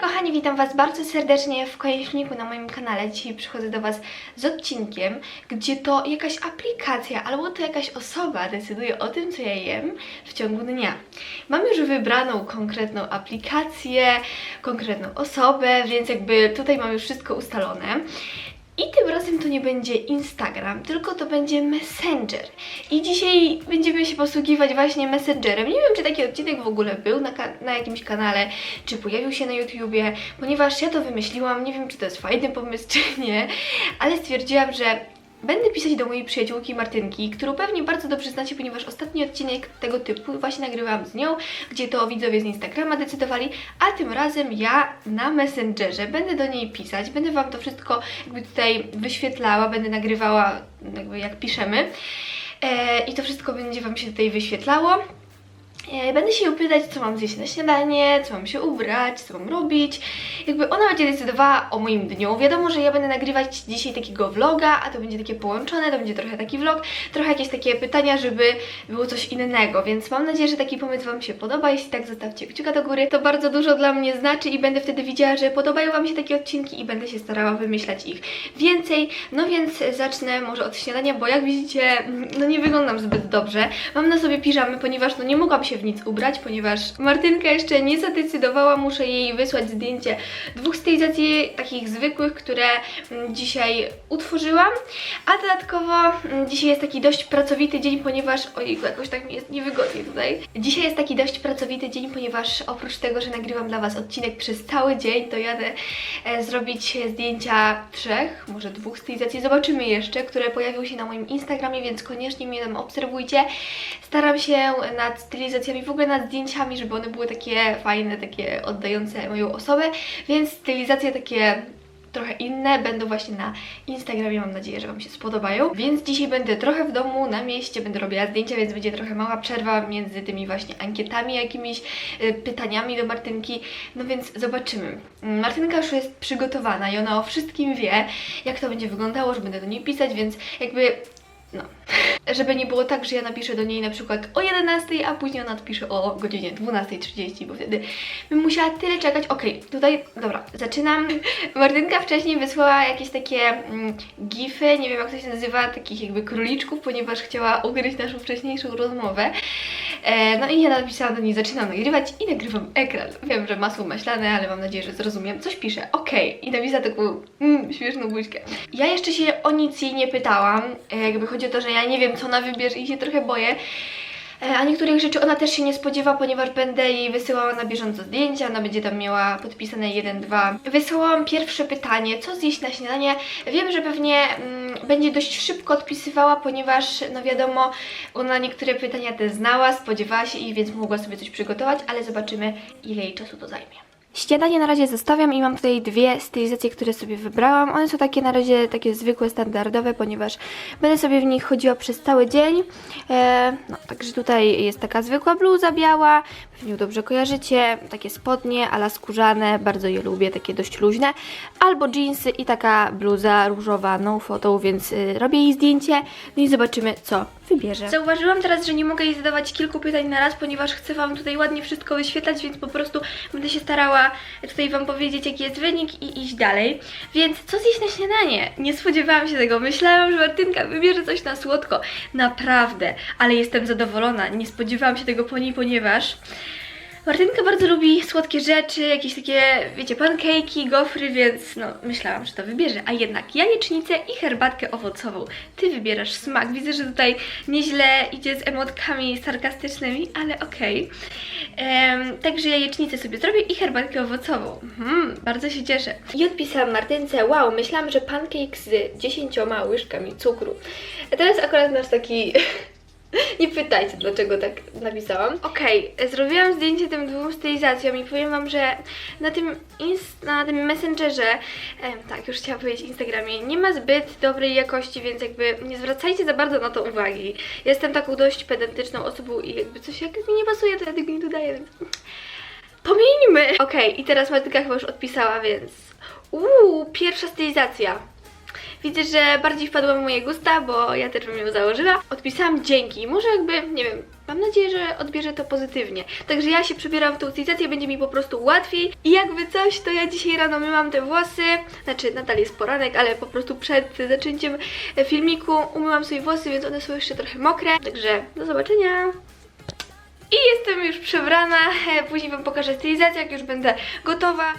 kochani, witam Was bardzo serdecznie w filmiku na moim kanale. Dzisiaj przychodzę do Was z odcinkiem, gdzie to jakaś aplikacja albo to jakaś osoba decyduje o tym, co ja jem w ciągu dnia. Mam już wybraną konkretną aplikację, konkretną osobę, więc jakby tutaj mam już wszystko ustalone. I tym razem to nie będzie Instagram, tylko to będzie Messenger. I dzisiaj będziemy się posługiwać właśnie Messengerem. Nie wiem, czy taki odcinek w ogóle był na, na jakimś kanale, czy pojawił się na YouTubie, ponieważ ja to wymyśliłam. Nie wiem, czy to jest fajny pomysł, czy nie, ale stwierdziłam, że Będę pisać do mojej przyjaciółki Martynki, którą pewnie bardzo dobrze znacie, ponieważ ostatni odcinek tego typu właśnie nagrywałam z nią, gdzie to widzowie z Instagrama decydowali, a tym razem ja na Messengerze będę do niej pisać, będę Wam to wszystko jakby tutaj wyświetlała, będę nagrywała jakby jak piszemy e, i to wszystko będzie Wam się tutaj wyświetlało. E, Będę się ją pytać, co mam zjeść na śniadanie, co mam się ubrać, co mam robić. Jakby ona będzie decydowała o moim dniu. Wiadomo, że ja będę nagrywać dzisiaj takiego vloga, a to będzie takie połączone, to będzie trochę taki vlog, trochę jakieś takie pytania, żeby było coś innego, więc mam nadzieję, że taki pomysł Wam się podoba. Jeśli tak, zostawcie kciuka do góry. To bardzo dużo dla mnie znaczy i będę wtedy widziała, że podobają Wam się takie odcinki i będę się starała wymyślać ich więcej. No więc zacznę może od śniadania, bo jak widzicie, mm, no nie wyglądam zbyt dobrze. Mam na sobie piżamy, ponieważ no nie mogłam się w nic ubrać, ponieważ Martynka jeszcze nie zadecydowała, muszę jej wysłać zdjęcie dwóch stylizacji takich zwykłych, które mm, dzisiaj utworzyłam, a dodatkowo mm, dzisiaj jest taki dość pracowity dzień, ponieważ ojej, jakoś tak mi jest niewygodnie tutaj. Dzisiaj jest taki dość pracowity dzień, ponieważ oprócz tego, że nagrywam dla Was odcinek przez cały dzień, to jadę e, zrobić zdjęcia trzech, może dwóch stylizacji, zobaczymy jeszcze, które pojawią się na moim Instagramie, więc koniecznie mnie tam obserwujcie. Staram się nad stylizacjami, w ogóle nad zdjęciami, żeby one były takie fajne, takie oddające moją osobę, więc stylizacje takie trochę inne będą właśnie na Instagramie. Mam nadzieję, że Wam się spodobają. Więc dzisiaj będę trochę w domu, na mieście, będę robiła zdjęcia, więc będzie trochę mała przerwa między tymi właśnie ankietami, jakimiś y, pytaniami do Martynki. No więc zobaczymy. Martynka już jest przygotowana i ona o wszystkim wie, jak to będzie wyglądało, że będę do niej pisać, więc jakby no. Żeby nie było tak, że ja napiszę do niej na przykład o 11, a później ona odpisze o godzinie 12.30, bo wtedy bym musiała tyle czekać. Okej, tutaj, dobra, zaczynam. Martynka wcześniej wysłała jakieś takie mm, gify, nie wiem jak to się nazywa, takich jakby króliczków, ponieważ chciała ugryźć naszą wcześniejszą rozmowę. E, no i ja napisałam do niej, zaczynam nagrywać i nagrywam ekran. Wiem, że masło maślane, ale mam nadzieję, że zrozumiem. Coś piszę, okej. I napisała taką mm, śmieszną buźkę. Ja jeszcze się o nic jej nie pytałam. E, jakby chodzi o to, że ja nie wiem, co ona wybierze i się trochę boję. E, A niektórych rzeczy ona też się nie spodziewa, ponieważ będę jej wysyłała na bieżąco zdjęcia, ona będzie tam miała podpisane 1-2. Wysyłałam pierwsze pytanie, co zjeść na śniadanie. Wiem, że pewnie mm, będzie dość szybko odpisywała, ponieważ no wiadomo, ona niektóre pytania te znała, spodziewała się ich, więc mogła sobie coś przygotować, ale zobaczymy ile jej czasu to zajmie. Śniadanie na razie zostawiam i mam tutaj dwie stylizacje, które sobie wybrałam. One są takie na razie takie zwykłe, standardowe, ponieważ będę sobie w nich chodziła przez cały dzień. E, no, także tutaj jest taka zwykła bluza biała, pewnie dobrze kojarzycie, takie spodnie ala skórzane, bardzo je lubię, takie dość luźne. Albo jeansy i taka bluza różowa, no photo, więc y, robię jej zdjęcie, no i zobaczymy co wybierze. Zauważyłam teraz, że nie mogę jej zadawać kilku pytań na raz, ponieważ chcę Wam tutaj ładnie wszystko wyświetlać, więc po prostu będę się starała tutaj Wam powiedzieć, jaki jest wynik i iść dalej. Więc co zjeść na śniadanie? Nie spodziewałam się tego. Myślałam, że Martynka wybierze coś na słodko. Naprawdę, ale jestem zadowolona. Nie spodziewałam się tego po niej, ponieważ Martynka bardzo lubi słodkie rzeczy, jakieś takie, wiecie, pancake'i, gofry, więc no, myślałam, że to wybierze. A jednak jajecznicę i herbatkę owocową. Ty wybierasz smak. Widzę, że tutaj nieźle idzie z emotkami sarkastycznymi, ale okej. Em, także jajecznicę sobie zrobię i herbatkę owocową. Mhm, bardzo się cieszę. I odpisałam Martynce, wow, myślałam, że pancake z 10 łyżkami cukru. A teraz akurat masz taki... Nie pytajcie, dlaczego tak napisałam. Okej, zrobiłam zdjęcie tym dwóm stylizacjom i powiem Wam, że na tym, na tym Messengerze, em, tak, już chciałam powiedzieć Instagramie, nie ma zbyt dobrej jakości, więc jakby nie zwracajcie za bardzo na to uwagi. Jestem taką dość pedantyczną osobą i jakby coś jak mi nie pasuje, to ja tego nie dodaję, więc... Pomieńmy! Okej, i teraz Martyka chyba już odpisała, więc... Uuu, pierwsza stylizacja. Widzę, że bardziej wpadła w moje gusta, bo ja też bym ją założyła. Odpisałam dzięki. Może jakby, nie wiem, mam nadzieję, że odbierze to pozytywnie. Także ja się przebieram w tą stylizację, będzie mi po prostu łatwiej. I jakby coś, to ja dzisiaj rano myłam te włosy. Znaczy, nadal jest poranek, ale po prostu przed zaczęciem filmiku umyłam sobie włosy, więc one są jeszcze trochę mokre. Także do zobaczenia. I jestem już przebrana. Później Wam pokażę stylizację, jak już będę gotowa.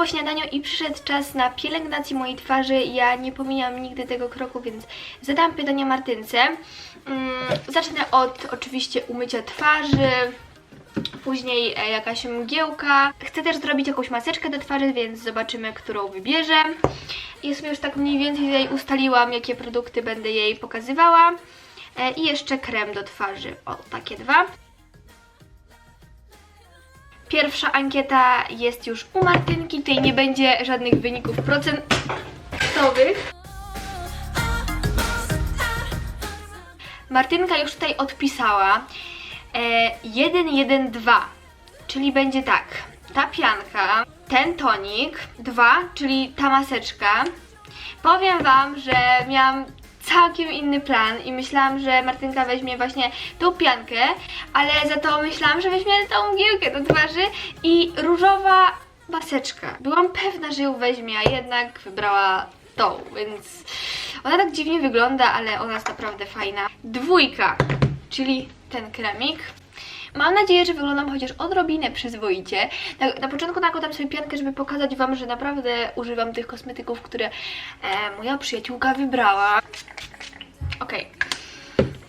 Po śniadaniu i przyszedł czas na pielęgnację mojej twarzy. Ja nie pomijam nigdy tego kroku, więc zadałam pytanie Martynce. Mm, zacznę od oczywiście umycia twarzy. Później e, jakaś mgiełka. Chcę też zrobić jakąś maseczkę do twarzy, więc zobaczymy, którą wybierze. Ja sobie już tak mniej więcej tutaj ustaliłam, jakie produkty będę jej pokazywała. E, I jeszcze krem do twarzy. O, takie dwa. Pierwsza ankieta jest już u Martynki. Tutaj nie będzie żadnych wyników procentowych. Martynka już tutaj odpisała. E, 1-1-2, czyli będzie tak. Ta pianka, ten tonik, 2, czyli ta maseczka. Powiem Wam, że miałam całkiem inny plan i myślałam, że Martynka weźmie właśnie tą piankę, ale za to myślałam, że weźmie tą mgiełkę do twarzy i różowa maseczka. Byłam pewna, że ją weźmie, a jednak wybrała tą, więc ona tak dziwnie wygląda, ale ona jest naprawdę fajna. Dwójka, czyli ten kremik. Mam nadzieję, że wyglądam chociaż odrobinę przyzwoicie. Na, na początku nakładam sobie piankę, żeby pokazać Wam, że naprawdę używam tych kosmetyków, które e, moja przyjaciółka wybrała. Okej.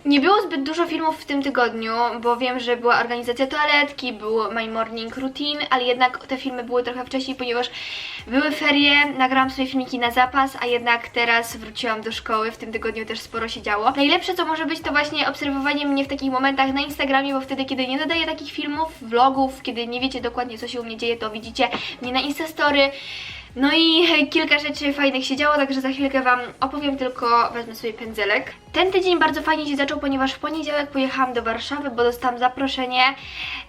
Nie było zbyt dużo filmów w tym tygodniu, bo wiem, że była organizacja toaletki, był My Morning Routine, ale jednak te filmy były trochę wcześniej, ponieważ były ferie, nagrałam sobie filmiki na zapas, a jednak teraz wróciłam do szkoły, w tym tygodniu też sporo się działo. Najlepsze co może być to właśnie obserwowanie mnie w takich momentach na Instagramie, bo wtedy kiedy nie dodaję takich filmów, vlogów, kiedy nie wiecie dokładnie co się u mnie dzieje, to widzicie mnie na Instastory. No i kilka rzeczy fajnych się działo, także za chwilkę Wam opowiem, tylko wezmę sobie pędzelek. Ten tydzień bardzo fajnie się zaczął, ponieważ w poniedziałek pojechałam do Warszawy, bo dostałam zaproszenie,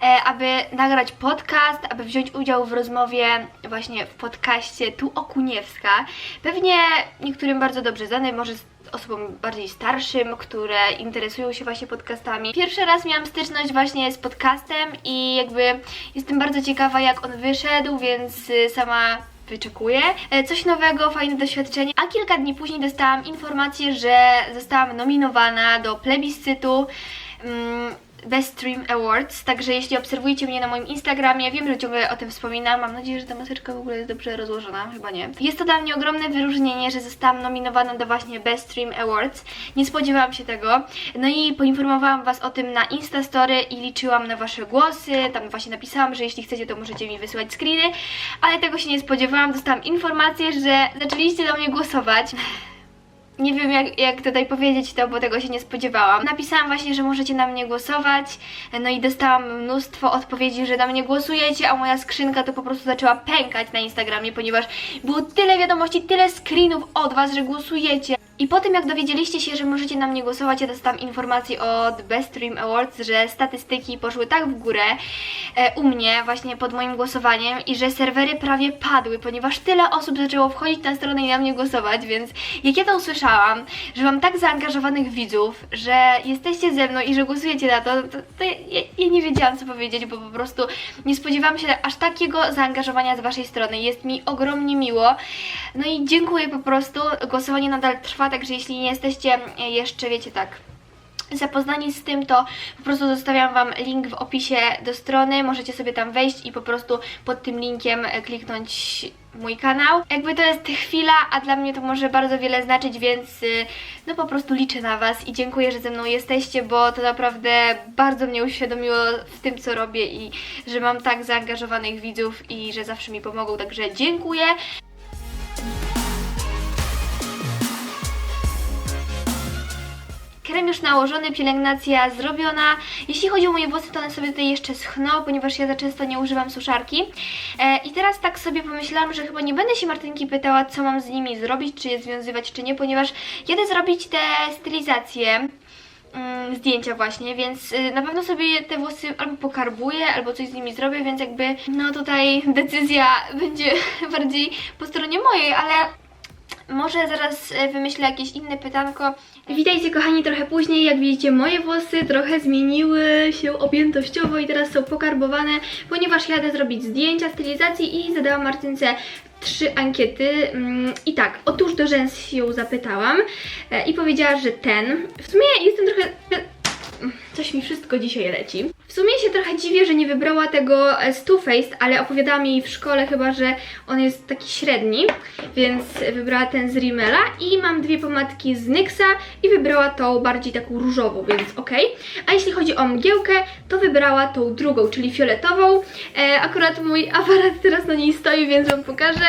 e, aby nagrać podcast, aby wziąć udział w rozmowie właśnie w podcaście Tu Okuniewska. Pewnie niektórym bardzo dobrze znany, może osobom bardziej starszym, które interesują się właśnie podcastami. Pierwszy raz miałam styczność właśnie z podcastem i jakby jestem bardzo ciekawa jak on wyszedł, więc y, sama wyczekuję. E, Coś nowego, fajne doświadczenie. A kilka dni później dostałam informację, że zostałam nominowana do plebiscytu Best Stream Awards, także jeśli obserwujecie mnie na moim Instagramie, wiem, że ciągle o tym wspominam, mam nadzieję, że ta maseczka w ogóle jest dobrze rozłożona, chyba nie. Jest to dla mnie ogromne wyróżnienie, że zostałam nominowana do właśnie Best Stream Awards, nie spodziewałam się tego, no i poinformowałam Was o tym na Instastory i liczyłam na Wasze głosy, tam właśnie napisałam, że jeśli chcecie, to możecie mi wysyłać screeny, ale tego się nie spodziewałam, dostałam informację, że zaczęliście do mnie głosować. Nie wiem jak, jak tutaj powiedzieć to, bo tego się nie spodziewałam. Napisałam właśnie, że możecie na mnie głosować, no i dostałam mnóstwo odpowiedzi, że na mnie głosujecie, a moja skrzynka to po prostu zaczęła pękać na Instagramie, ponieważ było tyle wiadomości, tyle screenów od Was, że głosujecie. I po tym jak dowiedzieliście się, że możecie na mnie głosować, ja dostałam informację od Best Stream Awards, że statystyki poszły tak w górę e, u mnie właśnie pod moim głosowaniem i że serwery prawie padły, ponieważ tyle osób zaczęło wchodzić na stronę i na mnie głosować, więc jak ja to usłyszałam, że mam tak zaangażowanych widzów, że jesteście ze mną i że głosujecie na to, to, to ja, ja nie wiedziałam co powiedzieć, bo po prostu nie spodziewałam się aż takiego zaangażowania z Waszej strony. Jest mi ogromnie miło. No i dziękuję po prostu. Głosowanie nadal trwa, także jeśli nie jesteście e, jeszcze, wiecie tak, zapoznani z tym, to po prostu zostawiam Wam link w opisie do strony. Możecie sobie tam wejść i po prostu pod tym linkiem e, kliknąć mój kanał. Jakby to jest chwila, a dla mnie to może bardzo wiele znaczyć, więc y, no po prostu liczę na Was i dziękuję, że ze mną jesteście, bo to naprawdę bardzo mnie uświadomiło w tym, co robię i że mam tak zaangażowanych widzów i że zawsze mi pomogą, także dziękuję. Krem już nałożony, pielęgnacja zrobiona. Jeśli chodzi o moje włosy, to one sobie tutaj jeszcze schną, ponieważ ja za często nie używam suszarki. E, I teraz tak sobie pomyślałam, że chyba nie będę się Martynki pytała, co mam z nimi zrobić, czy je związywać, czy nie, ponieważ jadę zrobić te stylizacje mm, zdjęcia właśnie, więc y, na pewno sobie te włosy albo pokarbuję, albo coś z nimi zrobię, więc jakby no tutaj decyzja będzie bardziej po stronie mojej, ale może zaraz e, wymyślę jakieś inne pytanko. Witajcie kochani trochę później, jak widzicie moje włosy trochę zmieniły się objętościowo i teraz są pokarbowane, ponieważ jadę zrobić zdjęcia, stylizacji i zadałam Martynce trzy ankiety Mm, i tak, otóż do rzęs ją zapytałam e, i powiedziała, że ten. W sumie jestem trochę... Coś mi wszystko dzisiaj leci. W sumie się trochę dziwię, że nie wybrała tego e, z Too Faced, ale opowiadałam jej w szkole chyba, że on jest taki średni, więc wybrała ten z Rimmela i mam dwie pomadki z NYXa i wybrała tą bardziej taką różową, więc okej. A jeśli chodzi o mgiełkę, to wybrała tą drugą, czyli fioletową. E, akurat mój aparat teraz na niej stoi, więc Wam pokażę.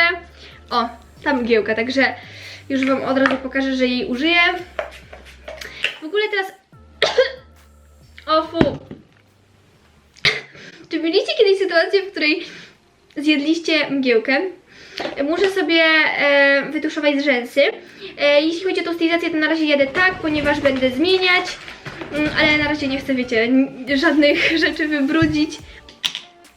O, ta mgiełka, także już Wam od razu pokażę, że jej użyję. W ogóle teraz... o fu! Czy mieliście kiedyś sytuację, w której zjedliście mgiełkę? Muszę sobie e, wytuszować rzęsy. E, jeśli chodzi o tą stylizację, to na razie jadę tak, ponieważ będę zmieniać. Mm, ale na razie nie chcę, wiecie, żadnych rzeczy wybrudzić.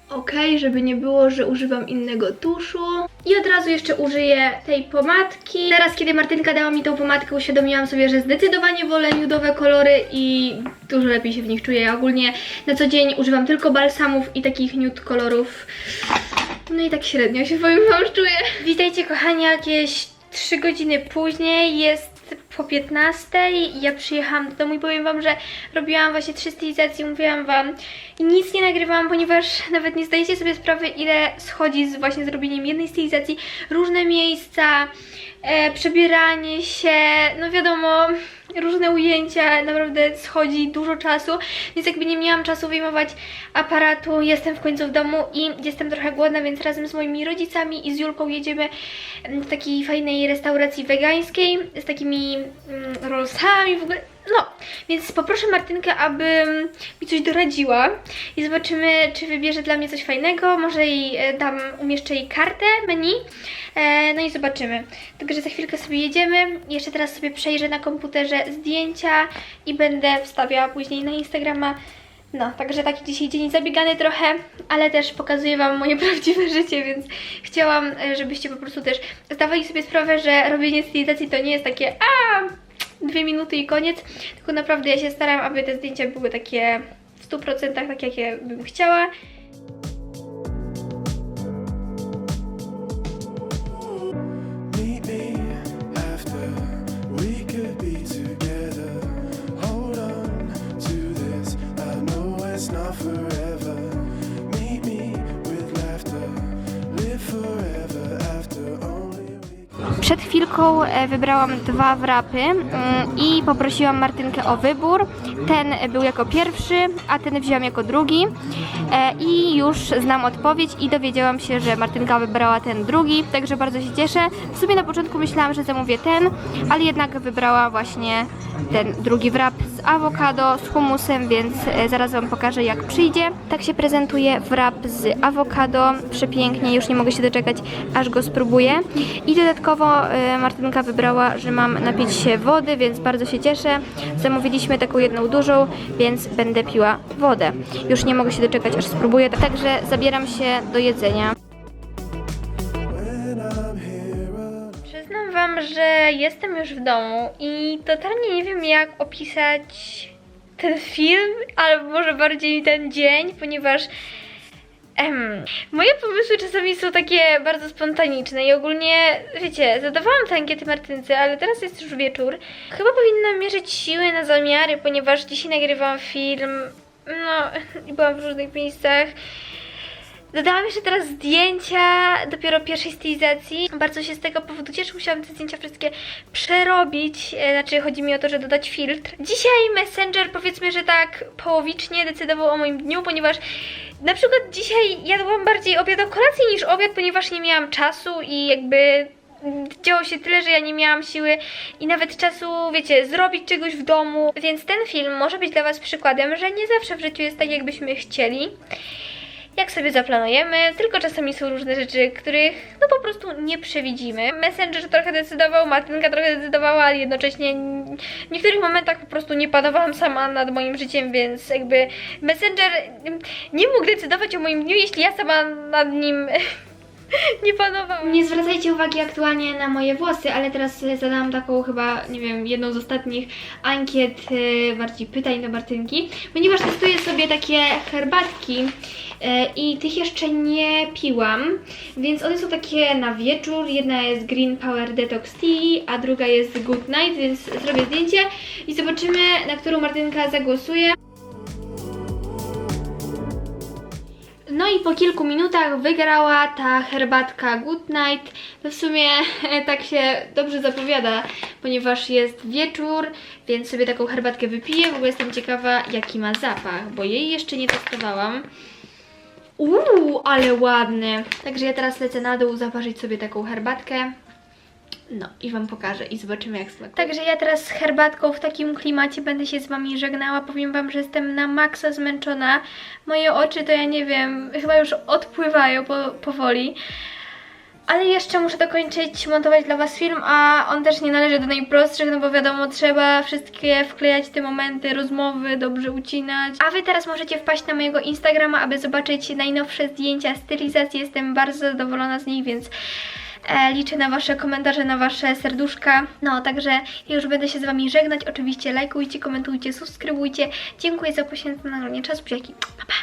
Ok, żeby nie było, że używam innego tuszu. I od razu jeszcze użyję tej pomadki. Teraz, kiedy Martynka dała mi tą pomadkę, uświadomiłam sobie, że zdecydowanie wolę nudowe kolory i dużo lepiej się w nich czuję. Ja ogólnie na co dzień używam tylko balsamów i takich nude kolorów. No i tak średnio się powiem wam czuję. Witajcie kochani, jakieś 3 godziny później jest po 15 ja przyjechałam do domu i powiem wam, że robiłam właśnie trzy stylizacje, mówiłam wam. I nic nie nagrywałam, ponieważ nawet nie zdajecie sobie sprawy ile schodzi z właśnie zrobieniem jednej stylizacji, różne miejsca, e, przebieranie się, no wiadomo, różne ujęcia, naprawdę schodzi dużo czasu, więc jakby nie miałam czasu wyjmować aparatu, jestem w końcu w domu i jestem trochę głodna, więc razem z moimi rodzicami i z Julką jedziemy do takiej fajnej restauracji wegańskiej z takimi mm, rollsami w ogóle. No, więc poproszę Martynkę, aby mi coś doradziła i zobaczymy, czy wybierze dla mnie coś fajnego. Może jej e, dam, umieszczę jej kartę menu. E, no i zobaczymy. Także za chwilkę sobie jedziemy. Jeszcze teraz sobie przejrzę na komputerze zdjęcia i będę wstawiała później na Instagrama. No, także taki dzisiaj dzień zabiegany trochę, ale też pokazuję Wam moje prawdziwe życie, więc chciałam, e, żebyście po prostu też zdawali sobie sprawę, że robienie stylizacji to nie jest takie a dwie minuty i koniec, tylko naprawdę ja się staram, aby te zdjęcia były takie w 100% tak, jakie bym chciała. Chwilką e, wybrałam dwa wrapy mm, i poprosiłam Martynkę o wybór. Ten był jako pierwszy, a ten wziąłam jako drugi. E, I już znam odpowiedź i dowiedziałam się, że Martynka wybrała ten drugi, także bardzo się cieszę. W sumie na początku myślałam, że zamówię ten, ale jednak wybrała właśnie ten drugi wrap z awokado, z humusem, więc e, zaraz Wam pokażę jak przyjdzie. Tak się prezentuje wrap z awokado, przepięknie, już nie mogę się doczekać, aż go spróbuję. I dodatkowo e, Martynka wybrała, że mam napić się wody, więc bardzo się cieszę. Zamówiliśmy taką jedną dużą, więc będę piła wodę. Już nie mogę się doczekać, aż spróbuję, także zabieram się do jedzenia. Że jestem już w domu i totalnie nie wiem jak opisać ten film, albo może bardziej ten dzień, ponieważ em, moje pomysły czasami są takie bardzo spontaniczne i ogólnie, wiecie, zadawałam te ankiety Martynce, ale teraz jest już wieczór. Chyba powinnam mierzyć siły na zamiary, ponieważ dzisiaj nagrywam film, no byłam w różnych miejscach. Dodałam jeszcze teraz zdjęcia dopiero pierwszej stylizacji. Bardzo się z tego powodu cieszę. Musiałam te zdjęcia wszystkie przerobić. E, Znaczy chodzi mi o to, że dodać filtr. Dzisiaj Messenger powiedzmy, że tak połowicznie decydował o moim dniu, ponieważ na przykład dzisiaj jadłam bardziej obiad o kolacji niż obiad, ponieważ nie miałam czasu i jakby działo się tyle, że ja nie miałam siły i nawet czasu, wiecie, zrobić czegoś w domu. Więc ten film może być dla Was przykładem, że nie zawsze w życiu jest tak, jakbyśmy chcieli. Jak sobie zaplanujemy, tylko czasami są różne rzeczy, których no po prostu nie przewidzimy. Messenger trochę decydował, Martynka trochę decydowała, ale jednocześnie w niektórych momentach po prostu nie panowałam sama nad moim życiem, więc jakby Messenger nie mógł decydować o moim dniu, jeśli ja sama nad nim nie panowałam. Nie zwracajcie uwagi aktualnie na moje włosy, ale teraz e, zadałam taką chyba, nie wiem, jedną z ostatnich ankiet, e, bardziej pytań do Martynki, ponieważ testuję sobie takie herbatki e, i tych jeszcze nie piłam, więc one są takie na wieczór. Jedna jest Green Power Detox Tea, a druga jest Good Night, więc zrobię zdjęcie i zobaczymy, na którą Martynka zagłosuje. No i po kilku minutach wygrała ta herbatka Good Night. To w sumie tak się dobrze zapowiada, ponieważ jest wieczór, więc sobie taką herbatkę wypiję. W ogóle jestem ciekawa, jaki ma zapach, bo jej jeszcze nie testowałam. Uuu, ale ładny. Także ja teraz lecę na dół zaparzyć sobie taką herbatkę. No i Wam pokażę i zobaczymy jak smakuje. Także ja teraz z herbatką w takim klimacie będę się z Wami żegnała. Powiem Wam, że jestem na maksa zmęczona. Moje oczy to ja nie wiem, chyba już odpływają po, powoli. Ale jeszcze muszę dokończyć montować dla Was film, a on też nie należy do najprostszych, no bo wiadomo, trzeba wszystkie wklejać te momenty, rozmowy, dobrze ucinać. A Wy teraz możecie wpaść na mojego Instagrama, aby zobaczyć najnowsze zdjęcia, stylizacje. Jestem bardzo zadowolona z nich, więc liczę na Wasze komentarze, na Wasze serduszka. No, także już będę się z Wami żegnać. Oczywiście lajkujcie, komentujcie, subskrybujcie. Dziękuję za poświęcone na mnie czas. Buziaki. Pa, pa.